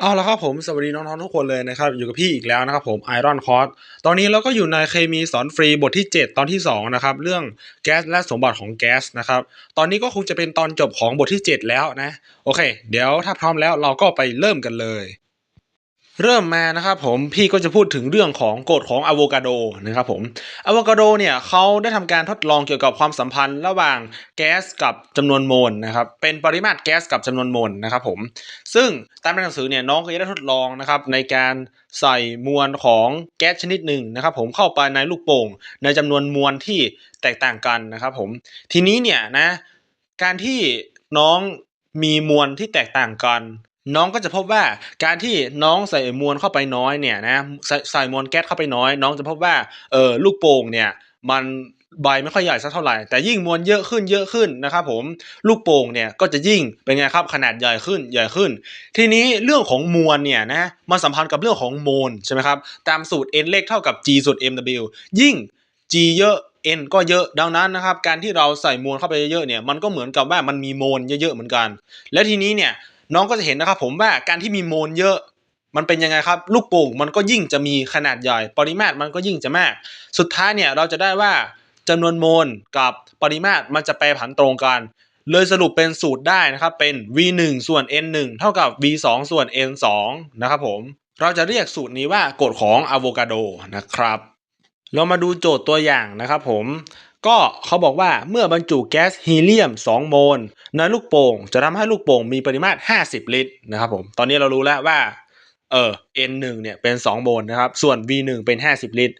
เอาละครับผมสวัสดีน้องๆทุกคนเลยนะครับอยู่กับพี่อีกแล้วนะครับผมไอรอนคอร์สตอนนี้เราก็อยู่ในเคมีสอนฟรีบทที่ 7 ตอนที่2นะครับเรื่องแก๊สและสมบัติของแก๊สนะครับตอนนี้ก็คงจะเป็นตอนจบของบทที่ 7 แล้วนะโอเค เดี๋ยวถ้าพร้อมแล้วเราก็ไปเริ่มกันเลย เริ่มมานะครับผมพี่ก็จะพูดถึงเรื่องของกฎของอะโวคาโดนะครับผมอะโวคาโดเนี่ยเขาได้ทำการทดลองเกี่ยวกับความสัมพันธ์ระหว่างแก๊สกับจำนวนโมลนะครับเป็นปริมาตรแก๊สกับจำนวนโมลนะครับผมซึ่งตามในหนังสือเนี่ยน้องก็จะได้ทดลองนะครับในการใส่มวลของแก๊สชนิดหนึ่งนะครับผมเข้าไปในลูกโป่ง ในจำนวนมวลที่แตกต่างกันนะครับผมทีนี้เนี่ยนะการที่น้องมีมวลที่แตกต่างกัน น้องก็จะพบว่าการที่น้องใส่มวลเข้าไปน้อยเนี่ยนะใส่ใส่มวลแก๊สเข้าไปน้อย น้องจะพบว่าเออลูกโป่งเนี่ยมันใบไม่ค่อยใหญ่สักเท่าไหร่แต่ยิ่งมวลเยอะขึ้นเยอะขึ้นนะครับผมลูกโป่งเนี่ยก็จะยิ่งเป็นไงครับขนาดใหญ่ขึ้นใหญ่ขึ้น ทีนี้เรื่องของมวลเนี่ยนะมันสัมพันธ์กับเรื่องของโมลใช่ไหมครับตามสูตร n เลขเท่ากับ g ส่วน mw ยิ่ง g เยอะ n ก็เยอะดังนั้นนะครับการที่เราใส่มวลเข้าไปเยอะเนี่ยมันก็เหมือนกับว่ามันมีโมลเยอะๆเหมือนกัน และทีนี้เนี่ย น้องก็จะเห็นนะครับผมว่าการที่มีโมลเยอะมันเป็นยังไงครับ ลูกโป่งมันก็ยิ่งจะมีขนาดใหญ่ ปริมาตรมันก็ยิ่งจะมาก สุดท้ายเนี่ยเราจะได้ว่าจำนวนโมลกับปริมาตรมันจะแปรผันตรงกัน เลยสรุปเป็นสูตรได้นะครับเป็น v 1ส่วน n 1เท่ากับ v 2ส่วน n 2นะครับผมเราจะเรียกสูตรนี้ว่ากฎของอะโวคาโดนะครับ เรามาดูโจทย์ตัวอย่างนะครับผม ก็เขาบอกว่าเมื่อบรรจุแก๊สฮีเลียม 2 โมลในลูกโป่งจะทำให้ลูกโป่งมีปริมาตร 50 ลิตรนะครับผมตอนนี้เรารู้แล้วว่าเออ N1 เนี่ยเป็น 2 โมลนะครับ ส่วน V1 เป็น 50 ลิตร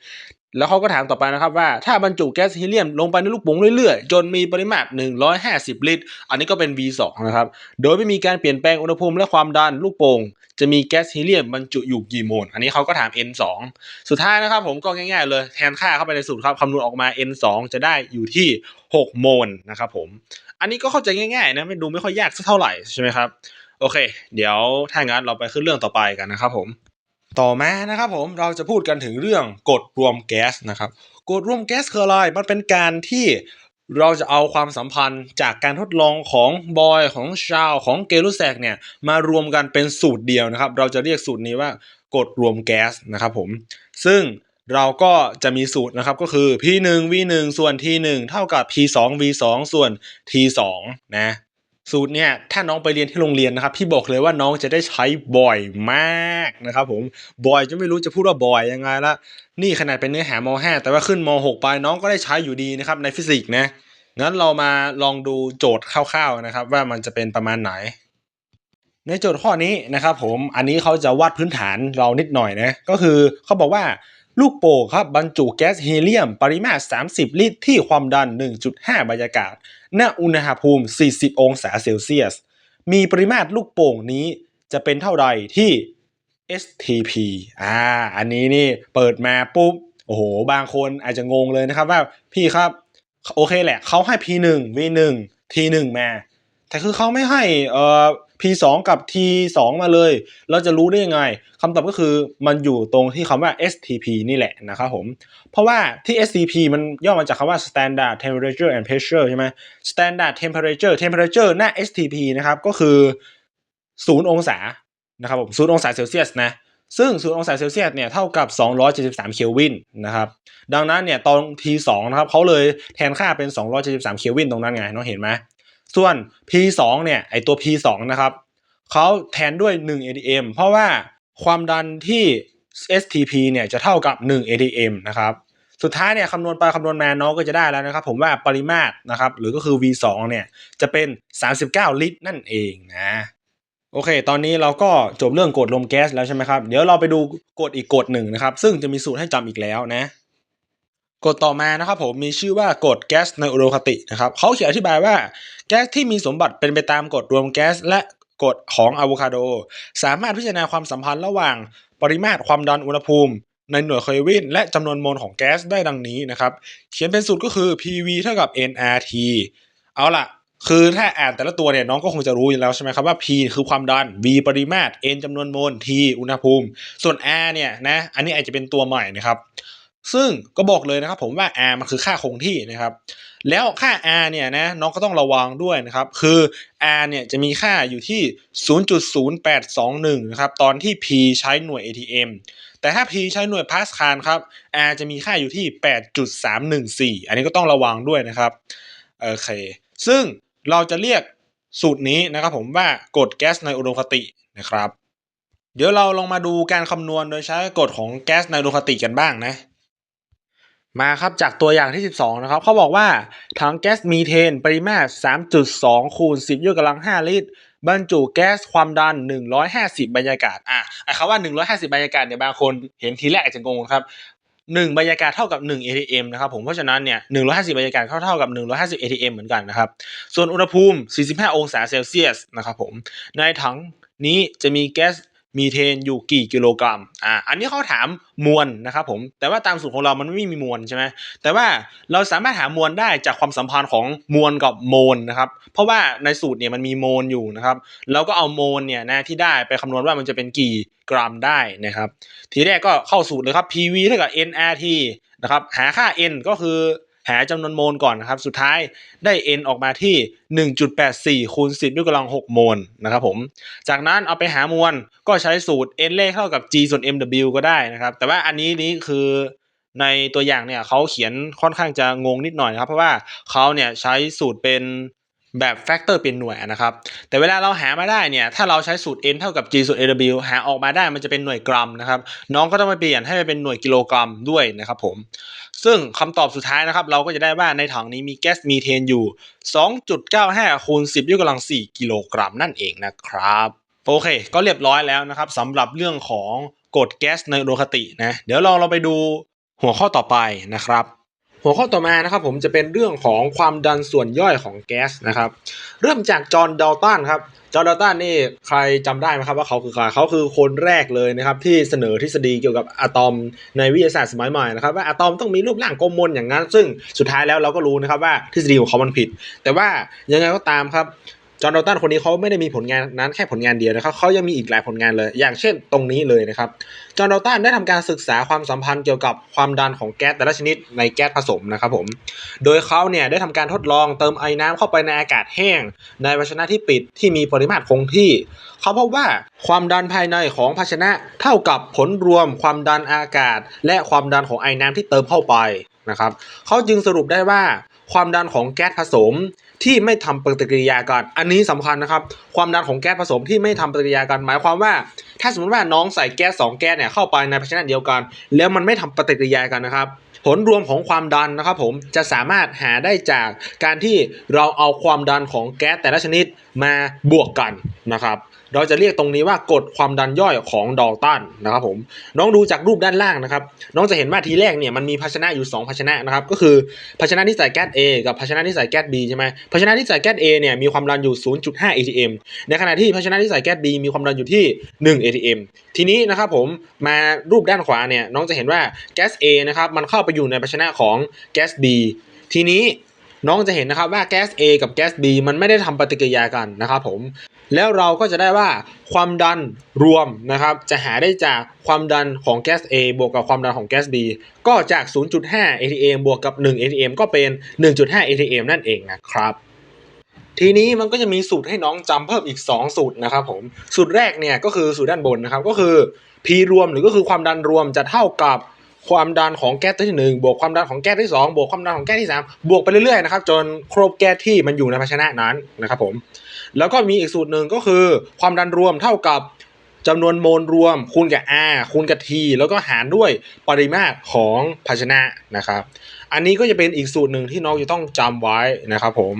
แล้วเขาก็ถามต่อไปนะครับว่าถ้าบรรจุแก๊สฮีเลียมลงไปในลูกโป่งเรื่อยๆ จนมีปริมาตร 150 ลิตร อันนี้ก็เป็น V2 นะครับ โดยไม่มีการเปลี่ยนแปลงอุณหภูมิและความดันลูกโป่งจะมีแก๊สฮีเลียมบรรจุอยู่กี่โมล อันนี้เขาก็ถาม N2 สุดท้ายนะครับผมก็ง่ายๆเลยแทนค่าเข้าไปในสูตรครับคำนวณออกมา N2 จะได้อยู่ที่ 6 โมลนะครับผม อันนี้ก็เข้าใจง่ายๆนะไม่ดูไม่ค่อยยากสักเท่าไหร่ใช่ไหมครับ โอเค เดี๋ยวถ้างั้นเราไปขึ้นเรื่องต่อไปกันนะครับผม ต่อมานะครับผมเราจะพูดกันถึงเรื่องกฎรวมแก๊สนะครับกฎรวมแก๊สคืออะไรมันเป็นการที่เราจะเอาความสัมพันธ์จากการทดลองของบอยของชาวของเกลูแซกเนี่ยมารวมกันเป็นสูตรเดียวนะครับ เราจะเรียกสูตรนี้ว่ากฎรวมแก๊สนะครับผมซึ่งเราก็จะมีสูตรนะครับก็คือ P1 V1 ส่วน T1 เท่ากับ P2 V2 ส่วน T2 นะ สูตรเนี่ยถ้าน้องไปเรียนที่โรงเรียนนะครับ พี่บอกเลยว่าน้องจะได้ใช้บ่อยมากนะครับผมบ่อยจะไม่รู้จะพูดว่าบ่อยยังไงละนี่ขนาดเป็นเนื้อหาม5แต่ว่าขึ้นม6ไปน้องก็ได้ใช้อยู่ดีนะครับในฟิสิกส์นะงั้นเรามาลองดูโจทย์คร่าวๆนะครับ ว่ามันจะเป็นประมาณไหน ในโจทย์ข้อนี้นะครับผมอันนี้เขาจะวาดพื้นฐานเรานิดหน่อยนะก็คือเขาบอกว่า ลูกโป่งครับบรรจุแก๊สฮีเลียม ปริมาตร 30 ลิตร ที่ความดัน 1.5 บรรยากาศ ณ อุณหภูมิ 40 องศาเซลเซียส มีปริมาตรลูกโป่งนี้จะเป็นเท่าใดที่ STP อ่า อันนี้นี่เปิดมาปุ๊บ โอ้โห บางคนอาจจะงงเลยนะครับว่าพี่ครับ โอเคแหละเขาให้ P1 V1 T1 มา แต่คือเขาไม่ให้เอ่อ P2 กับ T2 มาเลย เราจะรู้ได้ยังไงคำตอบก็คือมันอยู่ตรงที่คำว่า STP นี่แหละนะครับผม เพราะว่าที่ STP มันย่อมาจากคำว่า Standard Temperature and Pressure ใช่ไหม Standard Temperature Temperature หน้า STP นะครับก็คือ0องศานะครับผม0องศาเซลเซียสนะซึ่ง0องศาเซลเซียสเนี่ยเท่ากับ 273 เคลวินนะครับดังนั้นเนี่ยตอน T2 นะครับเขาเลยแทนค่าเป็น 273 เคลวินตรงนั้นไงน้องเห็นไหม ส่วน P2 เนี่ยไอตัว P2 นะครับเขาแทนด้วย 1 atm เพราะว่าความดันที่ STP เนี่ยจะเท่ากับ 1 atm นะครับสุดท้ายเนี่ยคำนวณไปคำนวณมาน้องก็จะได้แล้วนะครับ ผมว่าปริมาตรนะครับ หรือก็คือ V2 เนี่ยจะเป็น 39 ลิตรนั่นเองนะโอเค ตอนนี้เราก็จบเรื่องกฎลมแก๊สแล้วใช่ไหมครับ เดี๋ยวเราไปดูกฎอีกกฎหนึ่งนะครับ ซึ่งจะมีสูตรให้จำอีกแล้วนะกฎต่อมานะครับผมมีชื่อว่ากฎแก๊สในอุดมคตินะครับเขาเขียนอธิบายว่า แก๊สที่มีสมบัติเป็นไปตามกฎรวมแก๊สและกฎของอะโวคาโด สามารถพิจารณาความสัมพันธ์ระหว่างปริมาตรความดันอุณหภูมิ ในหน่วยเคลวินและจำนวนโมลของแก๊สได้ดังนี้นะครับ เขียนเป็นสูตรก็คือ PV เท่ากับ nRT เอาล่ะ คือถ้าอ่านแต่ละตัวเนี่ยน้องก็คงจะรู้อยู่แล้วใช่ไหมครับว่า P คือความดัน V ปริมาตร N จำนวนโมล T อุณหภูมิ ส่วน R เนี่ยนะอันนี้อาจจะเป็นตัวใหม่นะครับ ซึ่งก็บอกเลยนะครับผมว่า r มันคือค่าคงที่นะครับ แล้วค่า r เนี่ยนะน้องก็ต้องระวังด้วยนะครับ คือ r เนี่ยจะมีค่าอยู่ที่ 0.0821 นะครับ ตอนที่ p ใช้หน่วย ATM แต่ถ้า p ใช้หน่วยพาสคาลครับ r จะมีค่าอยู่ที่ 8.314 อันนี้ก็ต้องระวังด้วยนะครับ โอเค ซึ่งเราจะเรียกสูตรนี้นะครับผมว่ากฎแก๊สในอุดมคตินะครับ เดี๋ยวเราลองมาดูการคำนวณโดยใช้กฎของแก๊สในอุดมคติกันบ้างนะ มาครับจากตัวอย่างที่ 12 นะครับเขาบอกว่าถังแก๊สมีเทน ปริมาตร 3.2 คูณ 10ยกกำลัง 5 ลิตร บรรจุแก๊สความดัน 150 บรรยากาศ อะไอ้คำว่า 150 บรรยากาศเนี่ยบางคนเห็นทีแรกอาจจะงงครับ1บรรยากาศเท่ากับ 1 ATM นะครับผมเพราะฉะนั้นเนี่ย150 บรรยากาศเท่าเท่ากับ 150 ATM เหมือนกันนะครับ ส่วนอุณหภูมิ 45 องศาเซลเซียสนะครับผมในถังนี้จะมีแก๊ส มีเทนอยู่กี่กิโลกรัม อ่า อันนี้เขาถามมวลนะครับผม แต่ว่าตามสูตรของเรามันไม่มีมวลใช่ไหมแต่ว่าเราสามารถหามวลได้จากความสัมพันธ์ของมวลกับโมลนะครับ เพราะว่าในสูตรเนี่ยมันมีโมลอยู่นะครับ เราก็เอาโมลเนี่ยนะที่ได้ไปคำนวณว่ามันจะเป็นกี่กรัมได้นะครับ ทีแรกก็เข้าสูตรเลยครับ PV เท่ากับ nRT นะครับ หาค่า n ก็คือ หาจำนวนโมลก่อนนะครับ สุดท้ายได้ n ออกมาที่ 1.84คูณ10ยกกำลัง 6 โมลนะครับผม จากนั้นเอาไปหามวลก็ใช้สูตร n เลขเท่ากับ g ส่วน mw ก็ได้นะครับ แต่ว่าอันนี้นี้คือในตัวอย่างเนี่ยเขาเขียนค่อนข้างจะงงนิดหน่อยครับ เพราะว่าเขาเนี่ยใช้สูตรเป็น แบบแฟกเตอร์เป็นหน่วยนะครับ แต่เวลาเราหามาได้เนี่ย ถ้าเราใช้สูตร n เท่ากับ g ส่วน aw หาออกมาได้มันจะเป็นหน่วยกรัมนะครับ น้องก็ต้องไปเปลี่ยนให้เป็นหน่วยกิโลกรัมด้วยนะครับผม ซึ่งคำตอบสุดท้ายนะครับ เราก็จะได้ว่าในถังนี้มีแก๊สมีเทนอยู่ 2.95คูณ10ยกกำลัง 4 กิโลกรัมนั่นเองนะครับ โอเค ก็เรียบร้อยแล้วนะครับสำหรับเรื่องของกฎแก๊สในอุดมคตินะ เดี๋ยวเราเราไปดูหัวข้อต่อไปนะครับ หัวข้อต่อมานะครับผมจะเป็นเรื่องของความดันส่วนย่อยของแก๊สนะครับเริ่มจากจอห์นดัลตันครับจอห์นดัลตันนี่ใครจำได้ไหมครับว่าเขาคือใครเขาคือคนแรกเลยนะครับที่เสนอทฤษฎีเกี่ยวกับอะตอมในวิทยาศาสตร์สมัยใหม่นะครับว่าอะตอมต้องมีรูปร่างกลมมนอย่างนั้น ซึ่งสุดท้ายแล้วเราก็รู้นะครับว่าทฤษฎีของเขามันผิด แต่ว่ายังไงก็ตามครับ จอห์นดัลตันคนนี้เขาไม่ได้มีผลงานนั้นแค่ผลงานเดียวนะครับเขายังมีอีกหลายผลงานเลย อย่างเช่นตรงนี้เลยนะครับ จอห์นดัลตันได้ทำการศึกษาความสัมพันธ์เกี่ยวกับความดันของแก๊สแต่ละชนิดในแก๊สผสมนะครับผม โดยเขาเนี่ยได้ทำการทดลองเติมไอน้ำเข้าไปในอากาศแห้ง ในภาชนะที่ปิดที่มีปริมาตรคงที่ เขาพบว่าความดันภายในของภาชนะเท่ากับผลรวมความดันอากาศ และความดันของไอน้ำที่เติมเข้าไปนะครับเขาจึงสรุปได้ว่าความดันของแก๊สผสม ที่ไม่ทำปฏิกิริยากัน อันนี้สำคัญนะครับ ความดันของแก๊สผสมที่ไม่ทำปฏิกิริยากัน หมายความว่า ถ้าสมมติว่าน้องใส่แก๊สสองแก๊สเนี่ยเข้าไปในภาชนะเดียวกัน แล้วมันไม่ทำปฏิกิริยากันนะครับ ผลรวมของความดันนะครับผมจะสามารถหาได้จากการที่เราเอาความดันของแก๊สแต่ละชนิดมาบวกกันนะครับ เราจะเรียกตรงนี้ว่ากฎความดันย่อยของดอลตันนะครับผมน้องดูจากรูปด้านล่างนะครับ น้องจะเห็นว่าทีแรกเนี่ยมันมีภาชนะอยู่ 2 ภาชนะนะครับก็คือภาชนะที่ใส่แก๊ส A กับภาชนะที่ใส่แก๊ส B ใช่ไหมภาชนะที่ใส่แก๊ส A เนี่ยมีความดันอยู่ 0.5 atm ในขณะที่ภาชนะที่ใส่แก๊ส B มีความดันอยู่ที่ 1 atm ทีนี้นะครับผมมารูปด้านขวาเนี่ยน้องจะเห็นว่าแก๊ส A นะครับมันเข้าไปอยู่ในภาชนะของแก๊ส B ทีนี้น้องจะเห็นนะครับว่าแก๊ส A กับแก๊ส B มันไม่ได้ทำปฏิกิริยากันนะครับผม แล้วเราก็จะได้ว่าความดันรวมนะครับ จะหาได้จากความดันของแก๊ส A บวกกับความดันของแก๊ส B ก็จาก 0.5 atm บวกกับ 1 atm ก็เป็น 1.5 atm นั่นเองนะครับ ทีนี้มันก็จะมีสูตรให้น้องจำเพิ่มอีก 2 สูตรนะครับผม สูตรแรกเนี่ยก็คือสูตรด้านบนนะครับ ก็คือ P รวมหรือก็คือความดันรวมจะเท่ากับความดันของแก๊สตัวที่หนึ่งบวกความดันของแก๊สที่สองบวกความดันของแก๊สที่สามบวกไปเรื่อยๆนะครับจนครบแก๊สที่มันอยู่ในภาชนะนั้นนะครับผม แล้วก็มีอีกสูตรหนึ่งก็คือ ความดันรวมเท่ากับจำนวนโมลรวมคูณกับ R คูณกับ T แล้วก็หารด้วยปริมาตรของภาชนะนะครับ อันนี้ก็จะเป็นอีกสูตรหนึ่งที่น้องจะต้องจำไว้นะครับผม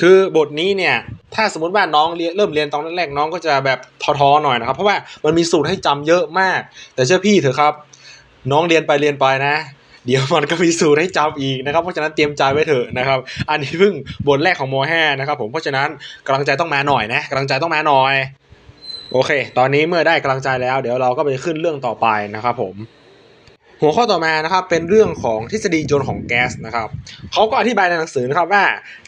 คือบทนี้เนี่ยถ้าสมมติว่าน้องเเริ่มเรียนตอนแรกๆน้องก็จะแบบท้อๆหน่อยนะครับ เพราะว่ามันมีสูตรให้จำเยอะมาก แต่เชื่อพี่เถอะครับ น้องเรียนไปเรียนไปนะ เดี๋ยวมันก็มีสูตรให้จำอีกนะครับ เพราะฉะนั้นเตรียมใจไว้เถอะนะครับ อันนี้เพิ่งบทแรกของม .5 นะครับผมเพราะฉะนั้นกำลังใจต้องมาหน่อยนะกำลังใจต้องมาหน่อย โอเค ตอนนี้เมื่อได้กำลังใจแล้ว เดี๋ยวเราก็ไปขึ้นเรื่องต่อไปนะครับผม หัวข้อต่อมานะครับเป็นเรื่องของทฤษฎีโยนของแก๊สนะครับเขาก็อธิบายในหนังสือนะครับว่า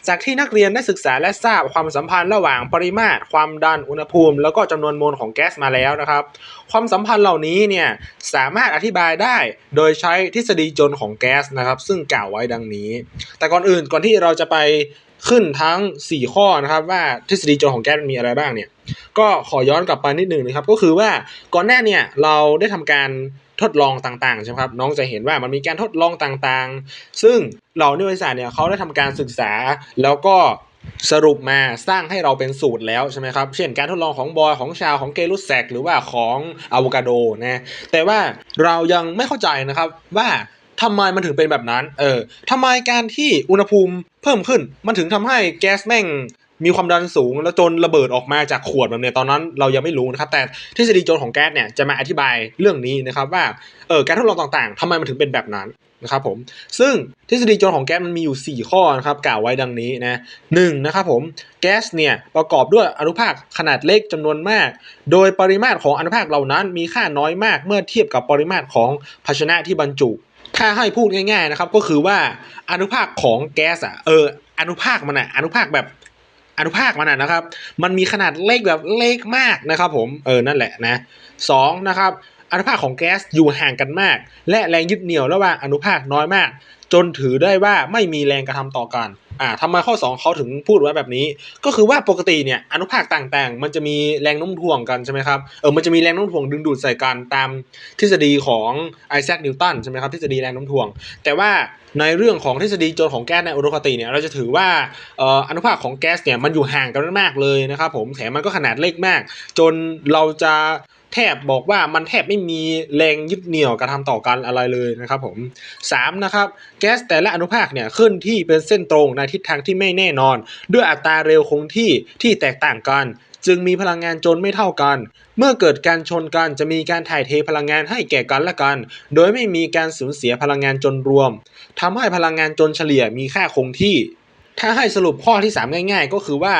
จากที่นักเรียนได้ศึกษาและทราบความสัมพันธ์ระหว่างปริมาตร ความดันอุณหภูมิ แล้วก็จำนวนโมลของแก๊สมาแล้วนะครับ ความสัมพันธ์เหล่านี้เนี่ยสามารถอธิบายได้โดยใช้ทฤษฎีโยนของแก๊สนะครับ ซึ่งกล่าวไว้ดังนี้ แต่ก่อนอื่นก่อนที่เราจะไปขึ้นทั้ง 4 ข้อนะครับว่าทฤษฎีโจรของแก๊สมันมีอะไรบ้างเนี่ยก็ขอย้อนกลับไปนิดหนึ่งนะครับ ก็คือว่าก่อนหน้าเนี่ยเราได้ทำการ ทดลองต่างๆใช่ไหมครับน้องจะเห็นว่ามันมีการทดลองต่างๆ ซึ่งเหล่านิวิทยาศาสตร์เนี่ยเขาได้ทำการศึกษาแล้วก็สรุปมาสร้างให้เราเป็นสูตรแล้วใช่ไหมครับ เช่นการทดลองของบอยของชาวของเกลุสแซกหรือว่าของอะโวคาโดนะแต่ว่าเรายังไม่เข้าใจนะครับว่าทำไมมันถึงเป็นแบบนั้น เออทำไมการที่อุณหภูมิเพิ่มขึ้น มันถึงทำให้แก๊สแม่ง มีความดันสูง แล้วจนระเบิดออกมาจากขวดแบบเนี้ยตอนนั้นเรายังไม่รู้นะครับ แต่ทฤษฎีโจรของแก๊สเนี่ยจะมาอธิบายเรื่องนี้นะครับว่าเออการทดลองต่างๆทำไมมันถึงเป็นแบบนั้นนะครับผมซึ่งทฤษฎีโจรของแก๊สมันมีอยู่ 4 ข้อนะครับกล่าวไว้ดังนี้นะหนึ่งนะครับผมแก๊สเนี่ยประกอบด้วยอนุภาคขนาดเล็กจำนวนมาก โดยปริมาตรของอนุภาคเหล่านั้นมีค่าน้อยมากเมื่อเทียบกับปริมาตรของภาชนะที่บรรจุ ถ้าให้พูดง่ายๆนะครับก็คือว่าอนุภาคของแก๊สอะเอออนุภาคมันอะอนุภาคแบบ อนุภาคมันอะนะครับ มันมีขนาดเล็กแบบเล็กมากนะครับผมเออนั่นแหละนะสองนะครับ อนุภาคของแก๊สอยู่ห่างกันมาก และแรงยึดเหนี่ยวระหว่างอนุภาคน้อยมาก จนถือได้ว่าไม่มีแรงกระทำต่อกันอ่าทำไมข้อ 2เขาถึงพูดไว้แบบนี้ ก็คือว่าปกติเนี่ยอนุภาคต่างๆ มันจะมีแรงโน้มถ่วงกันใช่ไหมครับเออมันจะมีแรงโน้มถ่วงดึงดูดใส่กันตามทฤษฎีของไอแซคนิวตันใช่ไหมครับทฤษฎีแรงโน้มถ่วง แต่ว่าในเรื่องของทฤษฎีโจรของแก๊สในอุดมคติเนี่ยเราจะถือว่าเอ่ออนุภาคของแก๊สเนี่ยมันอยู่ห่างกันมากเลยนะครับผมแถมมันก็ขนาดเล็กมาก จนเราจะ แทบบอกว่ามันแทบไม่มีแรงยึดเหนี่ยวกระทำต่อกันอะไรเลยนะครับผมสามนะครับแก๊สแต่ละอนุภาคเนี่ยเคลื่อนที่เป็นเส้นตรงในทิศทางที่ไม่แน่นอน ด้วยอัตราเร็วคงที่ที่แตกต่างกัน จึงมีพลังงานจนไม่เท่ากัน เมื่อเกิดการชนกันจะมีการถ่ายเทพลังงานให้แก่กันและกัน โดยไม่มีการสูญเสียพลังงานจนรวมทำให้พลังงานจนเฉลี่ยมีค่าคงที่ ถ้าให้สรุปข้อที่ 3 ง่าย ๆ ก็คือว่า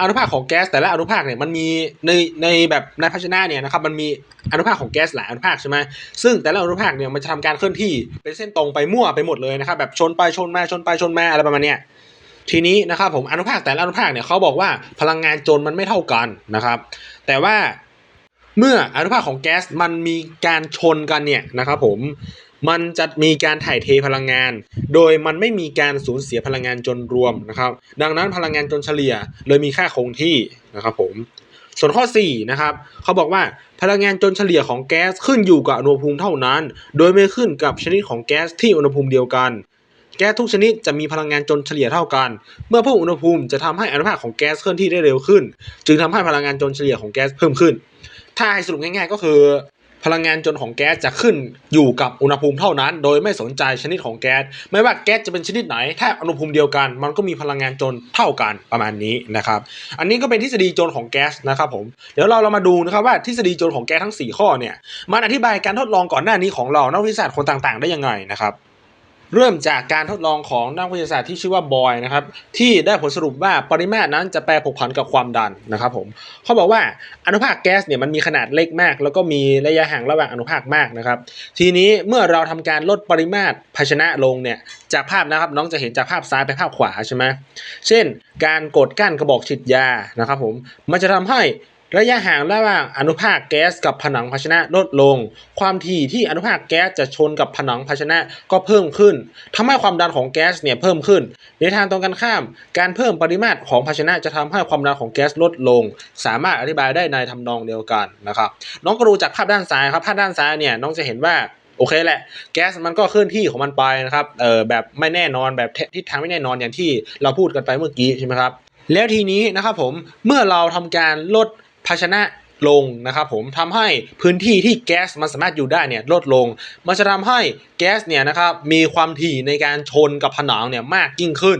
อนุภาคของแก๊สแต่ละอนุภาคเนี่ยมันมีในในแบบในภาชนะเนี่ยนะครับมันมีอนุภาคของแก๊สหลายอนุภาคใช่ไหมซึ่งแต่ละอนุภาคเนี่ยมันจะทำการเคลื่อนที่เป็นเส้นตรงไปมั่วไปหมดเลยนะครับแบบชนไปชนมาชนไปชนมาอะไรประมาณเนี้ยทีนี้นะครับผมอนุภาคแต่ละอนุภาคเนี่ยเขาบอกว่าพลังงานจนมันไม่เท่ากันนะครับ แต่ว่าเมื่ออนุภาคของแก๊สมันมีการชนกันเนี่ยนะครับผม มันจะมีการถ่ายเทพลังงาน โดยมันไม่มีการสูญเสียพลังงานจนรวมนะครับ ดังนั้นพลังงานจนเฉลี่ยเลยมีค่าคงที่นะครับผมส่วนข้อ4นะครับเขาบอกว่าพลังงานจนเฉลี่ยของแก๊สขึ้นอยู่กับอุณหภูมิเท่านั้น โดยไม่ขึ้นกับชนิดของแก๊สที่อุณหภูมิเดียวกัน แก๊สทุกชนิดจะมีพลังงานจนเฉลี่ยเท่ากัน เมื่อเพิ่มอุณหภูมิจะทำให้อนุภาคของแก๊สเคลื่อนที่ได้เร็วขึ้น จึงทำให้พลังงานจนเฉลี่ยของแก๊สเพิ่มขึ้น ถ้าให้สรุปง่ายๆ ก็คือ พลังงานจนของแก๊สจะขึ้นอยู่กับอุณหภูมิเท่านั้น โดยไม่สนใจชนิดของแก๊สไม่ว่าแก๊สจะเป็นชนิดไหนถ้าอุณหภูมิเดียวกัน มันก็มีพลังงานจนเท่ากันประมาณนี้นะครับ อันนี้ก็เป็นทฤษฎีจนของแก๊สนะครับผมเดี๋ยวเราเรามาดูนะครับว่าทฤษฎีจนของแก๊สทั้ง 4 ข้อเนี่ยมันอธิบายการทดลองก่อนหน้านี้ของเรานักวิทยาศาสตร์คนต่างๆ ได้ยังไงนะครับ เริ่มจากการทดลองของนักวิทยาศาสตร์ที่ชื่อว่าบอยนะครับที่ได้ผลสรุปว่าปริมาตรนั้นจะแปรผกผันกับความดันนะครับผมเขาบอกว่าอนุภาคแก๊สเนี่ยมันมีขนาดเล็กมาก แล้วก็มีระยะห่างระหว่างอนุภาคมากนะครับ ทีนี้เมื่อเราทำการลดปริมาตรภาชนะลงเนี่ยจากภาพนะครับน้องจะเห็นจากภาพซ้ายไปภาพขวาใช่ไหมเช่น การกดกั้นกระบอกฉีดยานะครับผมมันจะทำให้ ระยะห่างระหว่างอนุภาคแก๊สกับผนังภาชนะลดลง ความถี่ที่อนุภาคแก๊สจะชนกับผนังภาชนะก็เพิ่มขึ้นทำให้ความดันของแก๊สเนี่ยเพิ่มขึ้น ในทางตรงกันข้าม การเพิ่มปริมาตรของภาชนะจะทำให้ความดันของแก๊สลดลง สามารถอธิบายได้ในทำนองเดียวกันนะครับ น้องก็ดูจากภาพด้านซ้ายครับ ภาพด้านซ้ายเนี่ยน้องจะเห็นว่าโอเคแหละ แก๊สมันก็เคลื่อนที่ของมันไปนะครับเออแบบไม่แน่นอนแบบทิศทางไม่แน่นอนอย่างที่เราพูดกันไปเมื่อกี้ใช่ไหมครับแล้วทีนี้นะครับผมเมื่อเราทำการลด ภาชนะลงนะครับผมทำให้พื้นที่ที่แก๊สมันสามารถอยู่ได้เนี่ยลดลง มันจะทำให้แก๊สเนี่ยนะครับมีความถี่ในการชนกับผนังเนี่ยมากยิ่งขึ้น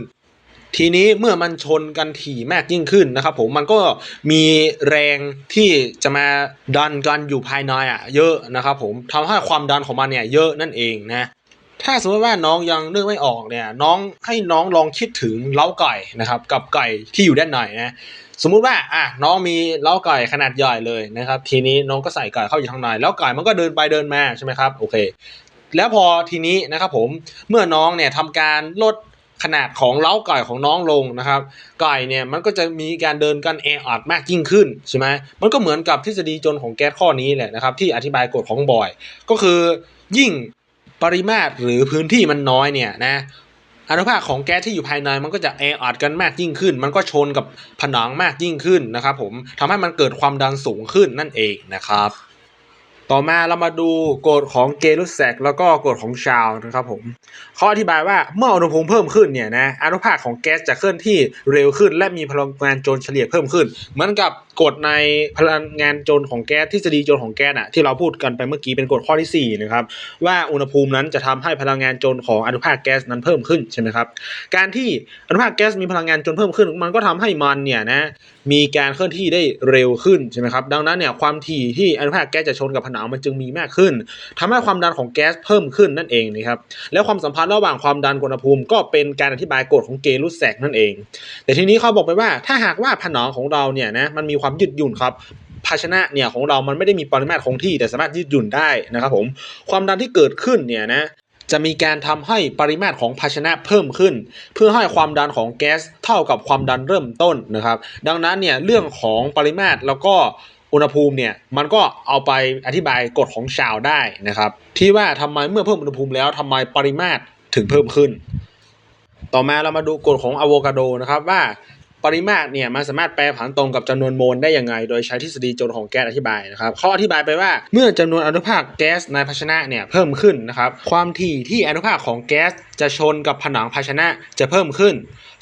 ทีนี้เมื่อมันชนกันถี่มากยิ่งขึ้นนะครับผมมันก็มีแรงที่จะมาดันกันอยู่ภายในอะเยอะนะครับผมทำให้ความดันของมันเนี่ยเยอะนั่นเองนะถ้าสมมติว่าน้องยังนึกไม่ออกเนี่ยน้องให้น้องลองคิดถึงเล้าไก่นะครับกับไก่ที่อยู่ด้านในนะ สมมุติว่าอะน้องมีเล้าไก่ขนาดใหญ่เลยนะครับ ทีนี้น้องก็ใส่ไก่เข้าอยู่ข้างในแล้วไก่มันก็เดินไปเดินมาใช่ไหมครับโอเค แล้วพอทีนี้นะครับผมเมื่อน้องเนี่ยทำการลดขนาดของเล้าไก่ของน้องลงนะครับ ไก่เนี่ยมันก็จะมีการเดินกันแออัดมากยิ่งขึ้นใช่ไหมมันก็เหมือนกับทฤษฎีจนของแก๊สข้อนี้แหละนะครับ ที่อธิบายกฎของบอย ก็คือยิ่งปริมาตรหรือพื้นที่มันน้อยเนี่ยนะ อนุภาคของแก๊สที่อยู่ภายในมันก็จะแออัดกันมากยิ่งขึ้น มันก็ชนกับผนังมากยิ่งขึ้นนะครับผมทำให้มันเกิดความดันสูงขึ้นนั่นเองนะครับ ต่อมาเรามาดูกฎของเกลุสแซกแล้วก็กฎของชาวนะครับผมเขาอธิบายว่าเมื่ออุณหภูมิเพิ่มขึ้นเนี่ยนะอนุภาคของแก๊สจะเคลื่อนที่เร็วขึ้น และมีพลังงานโจรเฉลี่ยเพิ่มขึ้น เหมือนกับ กฎในพลังงานโจรของแก๊สทฤษฎีโจรของแก๊สอะที่เราพูดกันไปเมื่อกี้เป็นกฎข้อที่สี่นะครับว่าอุณหภูมินั้นจะทำให้พลังงานโจรของอนุภาคแก๊สนั้นเพิ่มขึ้นใช่ไหมครับการที่อนุภาคแก๊สมีพลังงานโจรเพิ่มขึ้น มันก็ทำให้มันเนี่ยนะมีการเคลื่อนที่ได้เร็วขึ้นใช่ไหมครับดังนั้นเนี่ยความถี่ที่อนุภาคแก๊สจะชนกับผนังมันจึงมีมากขึ้นทำให้ความดันของแก๊สเพิ่มขึ้นนั่นเองนะครับแล้วความสัมพันธ์ระหว่างความดันกับอุณหภูมิ ก็เป็นการอธิบายกฎของเกลุสแซกนั่นเอง แต่ทีนี้เขาบอกไปว่าถ้าหากว่าผนังของเราเนี่ยนะมันมีความยืดหยุ่นครับภาชนะเนี่ยของเรามันไม่ได้มีปริมาตรคงที่แต่สามารถยืดหยุ่นได้นะครับผมความดันที่เกิดขึ้นเนี่ยนะจะมีการทำให้ปริมาตรของภาชนะเพิ่มขึ้น เพื่อให้ความดันของแก๊สเท่ากับความดันเริ่มต้นนะครับ ดังนั้นเนี่ยเรื่องของปริมาตรแล้วก็อุณหภูมิเนี่ยมันก็เอาไปอธิบายกฎของชาวได้นะครับ ที่ว่าทำไมเมื่อเพิ่มอุณหภูมิแล้วทำไมปริมาตรถึงเพิ่มขึ้น ต่อมาเรามาดูกฎของอะโวคาโดนะครับว่า ปริมาตรเนี่ยมันสามารถแปรผันตรงกับจำนวนโมลได้ยังไง โดยใช้ทฤษฎีโจลของแก๊สอธิบายนะครับเขาอธิบายไปว่าเมื่อจำนวนอนุภาคแก๊สในภาชนะเนี่ยเพิ่มขึ้นนะครับความถี่ที่อนุภาคของแก๊สจะชนกับผนังภาชนะจะเพิ่มขึ้น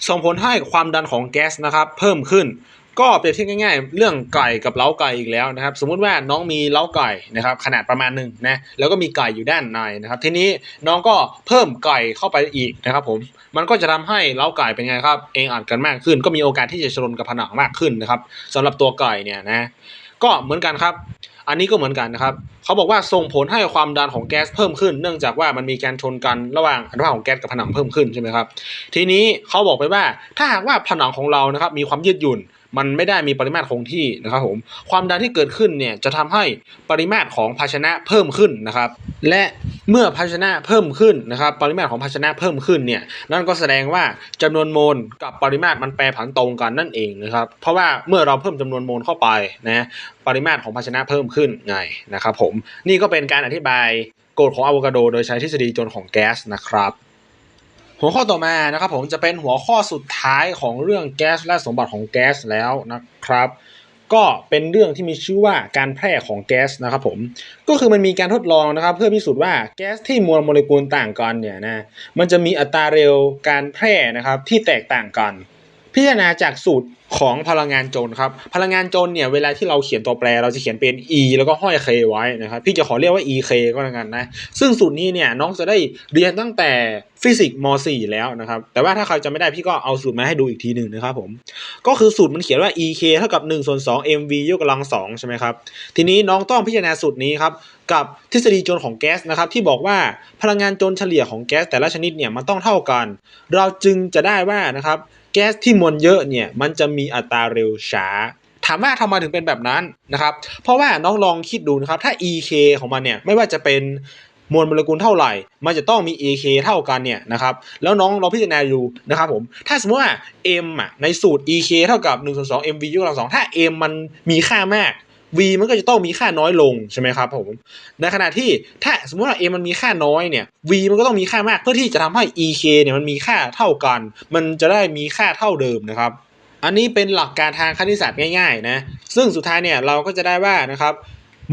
ส่งผลให้ความดันของแก๊สนะครับเพิ่มขึ้น ก็เปรียบเทียบง่ายๆ เรื่องไก่กับเล้าไก่อีกแล้วนะครับ สมมุติว่าน้องมีเล้าไก่นะครับขนาดประมาณหนึ่งนะแล้วก็มีไก่อยู่ด้านในนะครับ ทีนี้น้องก็เพิ่มไก่เข้าไปอีกนะครับผมมันก็จะทำให้เล้าไก่เป็นไงครับ เองอัดกันมากขึ้น ก็มีโอกาสที่จะชนกับผนังมากขึ้นนะครับสำหรับตัวไก่เนี่ยนะก็เหมือนกันครับ อันนี้ก็เหมือนกันนะครับ เขาบอกว่าส่งผลให้ความดันของแก๊สเพิ่มขึ้น เนื่องจากว่ามันมีการชนกันระหว่างอนุภาคของแก๊สกับผนังเพิ่มขึ้นใช่ไหมครับ ทีนี้เขาบอกไปว่าถ้าหากว่าผนังของเรานะครับมีความยืดหยุ่น มันไม่ได้มีปริมาตรคงที่นะครับผมความดันที่เกิดขึ้นเนี่ยจะทำให้ปริมาตรของภาชนะเพิ่มขึ้นนะครับ และเมื่อภาชนะเพิ่มขึ้นนะครับ ปริมาตรของภาชนะเพิ่มขึ้นเนี่ยนั่นก็แสดงว่าจำนวนโมลกับปริมาตรมันแปรผันตรงกันนั่นเองนะครับเพราะว่าเมื่อเราเพิ่มจำนวนโมลเข้าไปนะปริมาตรของภาชนะเพิ่มขึ้นไงนะครับผมนี่ก็เป็นการอธิบายกฎของอะโวคาโด โดยใช้ทฤษฎีจนของแก๊สนะครับ หัวข้อต่อมานะครับผมจะเป็นหัวข้อสุดท้ายของเรื่องแก๊สและสมบัติของแก๊สแล้วนะครับก็เป็นเรื่องที่มีชื่อว่าการแพร่ของแก๊สนะครับผม ก็คือมันมีการทดลองนะครับ เพื่อพิสูจน์ว่าแก๊สที่มวลโมเลกุลต่างกันเนี่ยนะ มันจะมีอัตราเร็วการแพร่นะครับที่แตกต่างกัน พิจารณาจากสูตร ของพลังงานโจรครับ พลังงานโจรเนี่ยเวลาที่เราเขียนตัวแปรเราจะเขียนเป็น e แล้วก็ห้อย k ไว้นะครับ พี่จะขอเรียกว่า ek ก็แล้วกันนะ ซึ่งสูตรนี้เนี่ยน้องจะได้เรียนตั้งแต่ฟิสิกส์ม .4 แล้วนะครับ แต่ว่าถ้าใครจะไม่ได้พี่ก็เอาสูตรมาให้ดูอีกทีหนึ่งนะครับผม ก็คือสูตรมันเขียนว่า ek เท่ากับ1ส่วน2 mv ยกกำลัง2ใช่ไหมครับ ทีนี้น้องต้องพิจารณาสูตรนี้ครับกับทฤษฎีโจรของแก๊สนะครับที่บอกว่าพลังงานโจรเฉลี่ยของแก๊สแต่ละชนิดเนี่ยมันต้องเท่ากัน เราจึงจะได้ว่านะครับแก๊สที่มวลเยอะเนี่ยมันจะมีอัตราเร็วช้า ถามว่าทำไมถึงเป็นแบบนั้นนะครับ เพราะว่าน้องลองคิดดูนะครับ ถ้า EK ของมันเนี่ยไม่ว่าจะเป็นมวลโมเลกุลเท่าไหร่ มันจะต้องมี AK เท่ากันเนี่ยนะครับ แล้วน้องลองพิจารณาดูนะครับผม ถ้าสมมติว่า M อะในสูตร EK เท่ากับ1ส่วน2 MV ยกกำลัง2ถ้า M มันมีค่ามาก V มันก็จะต้องมีค่าน้อยลงใช่ไหมครับผม ในขณะที่ถ้าสมมติว่า M มันมีค่าน้อยเนี่ย V มันก็ต้องมีค่ามากเพื่อที่จะทำให้ EK เนี่ยมันมีค่าเท่ากัน มันจะได้มีค่าเท่าเดิมนะครับ อันนี้เป็นหลักการทางคณิตศาสตร์ง่ายๆนะซึ่งสุดท้ายเนี่ยเราก็จะได้ว่านะครับ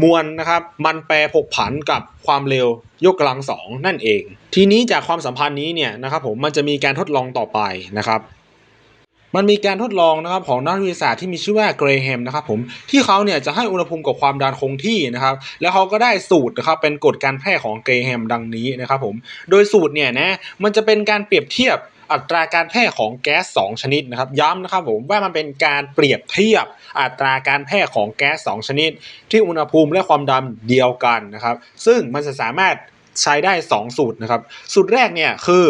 มวลนะครับมันแปรผกผันกับความเร็วยกกำลังสองนั่นเอง ทีนี้จากความสัมพันธ์นี้เนี่ยนะครับผมมันจะมีการทดลองต่อไปนะครับมันมีการทดลองนะครับของนักวิทยาศาสตร์ที่มีชื่อว่าเกรแฮมนะครับผมที่เขาเนี่ยจะให้อุณหภูมิกับความดันคงที่นะครับ แล้วเขาก็ได้สูตรนะครับเป็นกฎการแพร่ของเกรแฮมดังนี้นะครับผมโดยสูตรเนี่ยนะมันจะเป็นการเปรียบเทียบ อัตราการแพร่ของแก๊ส2ชนิดนะครับย้ำนะครับผมว่ามันเป็นการเปรียบเทียบอัตราการแพร่ของแก๊ส2ชนิด ที่อุณหภูมิและความดันเดียวกันนะครับ ซึ่งมันจะสามารถใช้ได้ 2 สูตรนะครับ สูตรแรกเนี่ยคือ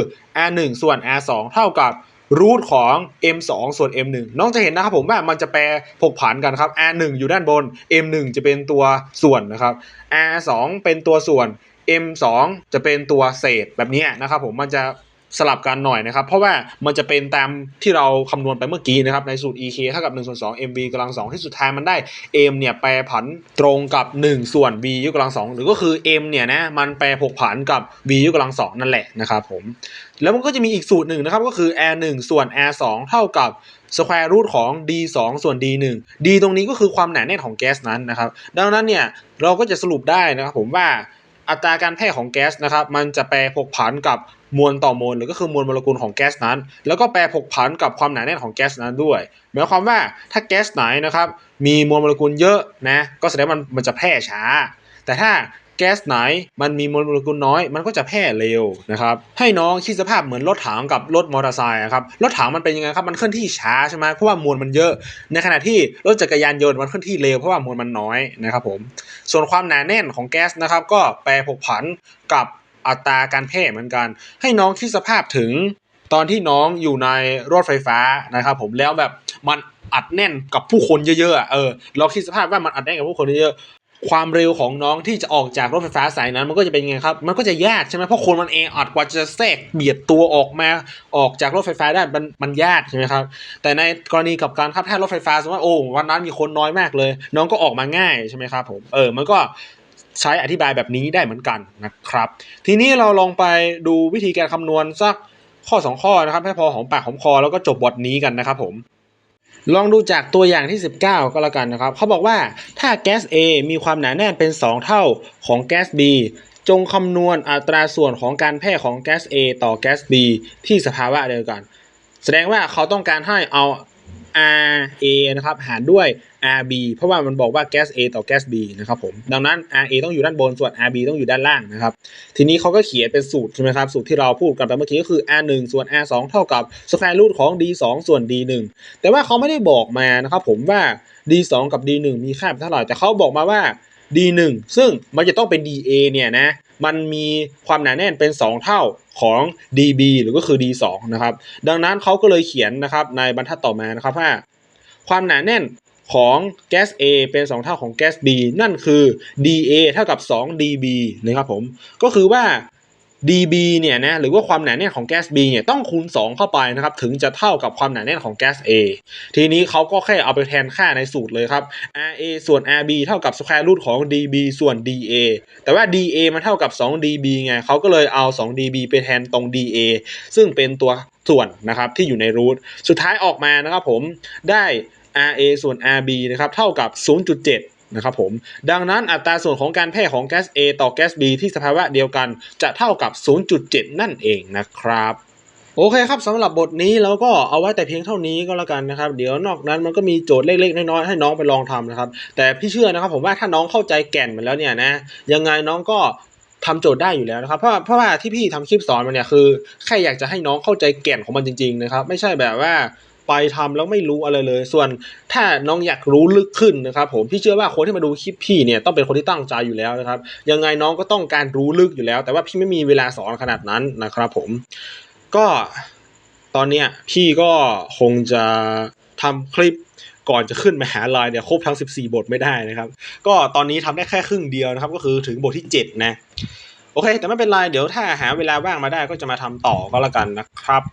R1 ส่วน R2 เท่ากับรูทของ M2 ส่วน M1 น้องจะเห็นนะครับผมว่ามันจะแปรผกผันกันครับ R1 อยู่ด้านบน M1 จะเป็นตัวส่วนนะครับ R2 เป็นตัวส่วน M2 จะเป็นตัวเศษแบบนี้นะครับผมมันจะ สลับกันหน่อยนะครับ เพราะว่ามันจะเป็นตามที่เราคำนวณไปเมื่อกี้นะครับ ในสูตร EK เท่ากับ1ส่วน2 MV กำลัง 2 ที่สุดท้ายมันได้ M เนี่ยแปรผันตรงกับ 1 ส่วน V ยกกำลัง 2 หรือก็คือ M เนี่ยนะมันแปรผกผันกับ V ยกกำลัง 2 นั่นแหละนะครับผม แล้วมันก็จะมีอีกสูตรหนึ่งนะครับก็คือ r 1ส่วน r 2เท่ากับ square root ของ d 2ส่วน d 1 d ตรงนี้ก็คือความหนาแน่นของแก๊สนั้นนะครับ ดังนั้นเนี่ยเราก็จะสรุปได้นะครับผมว่าอัตราการแพร่ของแก๊สนะครับมันจะแปรผกผันกับ มวลต่อมวลหรือก็คือมวลโมเลกุลของแก๊สนั้น แล้วก็แปรผกผันกับความหนาแน่นของแก๊สนั้นด้วยหมายความว่าถ้าแก๊สไหนนะครับมีมวลโมเลกุลเยอะนะก็แสดงมันมันจะแพร่ช้า แต่ถ้าแก๊สไหนมันมีมวลโมเลกุลน้อย มันก็จะแพร่เร็วนะครับให้น้องคิดสภาพเหมือนรถถังกับรถมอเตอร์ไซค์อะครับรถถังมันเป็นยังไงครับมันเคลื่อนที่ช้าใช่ไหมเพราะว่ามวลมันเยอะ ในขณะที่รถจักรยานยนต์มันเคลื่อนที่เร็วเพราะว่ามวลมันน้อยนะครับผมส่วนความหนาแน่นของแก๊สนะครับก็แปรผกผันกับ อัตราการแพร่เหมือนกัน ให้น้องคิดสภาพถึงตอนที่น้องอยู่ในรถไฟฟ้านะครับผมแล้วแบบมันอัดแน่นกับผู้คนเยอะๆเออเราคิดสภาพว่ามันอัดแน่นกับผู้คนเยอะๆความเร็วของน้องที่จะออกจากรถไฟฟ้าสายนั้น มันก็จะเป็นไงครับ มันก็จะยากใช่ไหมเพราะคนมันเองอัดกว่าจะแทรกเบียดตัวออกมาออกจากรถไฟฟ้าได้มันมันยากใช่ไหมครับ แต่ในกรณีกับการขับถ้ารถไฟฟ้าสมมติว่าโอ้วันนั้นมีคนน้อยมากเลย น้องก็ออกมาง่ายใช่ไหมครับผมเออมันก็ ใช้อธิบายแบบนี้ได้เหมือนกันนะครับ ทีนี้เราลองไปดูวิธีการคำนวณสักข้อ 2 ข้อนะครับ ให้พอหอมปากหอมคอแล้วก็จบบทนี้กันนะครับผมลองดูจากตัวอย่างที่ 19 ก็แล้วกันนะครับ เขาบอกว่าถ้าแก๊ส A มีความหนาแน่นเป็น 2 เท่าของแก๊ส B จงคำนวณอัตราส่วนของการแพร่ของแก๊ส A ต่อแก๊ส B ที่สภาวะเดียวกัน แสดงว่าเขาต้องการให้เอา RA นะครับหารด้วย RB เพราะว่ามันบอกว่าแก๊ส A ต่อแก๊ส B นะครับผมดังนั้น RA ต้องอยู่ด้านบนส่วน RB ต้องอยู่ด้านล่างนะครับทีนี้เขาก็เขียนเป็นสูตรใช่ไหมครับสูตรที่เราพูดกันไปเมื่อกี้ก็คือ R1 ส่วน R2 เท่ากับสแควร์รูทของ D2 ส่วน D1 แต่ว่าเขาไม่ได้บอกมานะครับผมว่า D2 กับ D1 มีค่าเป็นเท่าไหร่แต่เขาบอกมาว่า D1 ซึ่งมันจะต้องเป็น DA เนี่ยนะมันมีความหนาแน่นเป็น 2 เท่าของ DB หรือก็คือ D2 นะครับ ดังนั้นเขาก็เลยเขียนนะครับในบรรทัดต่อมานะครับว่าความหนาแน่นของแก๊ส A เป็น 2 เท่าของแก๊ส B นั่นคือ DA เท่ากับ 2 DB นะครับผม ก็คือว่า dB เนี่ยนะหรือว่าความหนาแน่นของแก๊ส B เนี่ยต้องคูณ 2 เข้าไปนะครับถึงจะเท่ากับความหนาแน่นของแก๊ส A ทีนี้เขาก็แค่เอาไปแทนค่าในสูตรเลยครับ RA ส่วน RB เท่ากับ square root ของ dB ส่วน DA แต่ว่า DA มันเท่ากับ 2 dB ไงเขาก็เลยเอา 2 dB ไปแทนตรง DA ซึ่งเป็นตัวส่วนนะครับที่อยู่ในรูทสุดท้ายออกมานะครับผมได้ RA ส่วน RB นะครับเท่ากับ 0.7 นะครับผม ดังนั้นอัตราส่วนของการแพร่ของแก๊ส A ต่อแก๊ส B ที่สภาวะเดียวกันจะเท่ากับ 0.7 นั่นเองนะครับโอเคครับสำหรับบทนี้เราก็เอาไว้แต่เพียงเท่านี้ก็แล้วกันนะครับ เดี๋ยวนอกนั้นมันก็มีโจทย์เล็กๆน้อยๆให้น้องไปลองทำนะครับ แต่พี่เชื่อนะครับผมว่าถ้าน้องเข้าใจแก่นมันแล้วเนี่ยนะยังไงน้องก็ทำโจทย์ได้อยู่แล้วนะครับ เพราะเพราะว่าที่พี่ทำคลิปสอนมาเนี่ยคือแค่อยากจะให้น้องเข้าใจแก่นของมันจริง ๆ นะครับ ไม่ใช่แบบว่า ไปทำแล้วไม่รู้อะไรเลย ส่วนถ้าน้องอยากรู้ลึกขึ้นนะครับ ผมพี่เชื่อว่าคนที่มาดูคลิปพี่เนี่ยต้องเป็นคนที่ตั้งใจอยู่แล้วนะครับ ยังไงน้องก็ต้องการรู้ลึกอยู่แล้ว แต่ว่าพี่ไม่มีเวลาสอนขนาดนั้นนะครับ ผม ก็ตอนเนี้ยพี่ก็คงจะทำคลิปก่อนจะขึ้นมหาลัยเนี่ยครบทั้ง 14 บทไม่ได้นะครับ ก็ตอนนี้ทำได้แค่ครึ่งเดียวนะครับ ก็คือถึงบทที่ 7 นะ โอเค แต่ไม่เป็นไร เดี๋ยวถ้าหาเวลาว่างมาได้ก็จะมาทำต่อก็แล้วกันนะครับ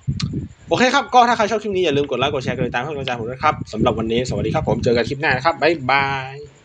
โอเคครับ ก็ถ้าใครชอบคลิปนี้อย่าลืมกดไลค์ กดแชร์ กดติดตามเพื่อเป็นกำลังใจผมด้วยครับสำหรับวันนี้ สวัสดีครับผม เจอกันคลิปหน้านะครับ บ๊ายบาย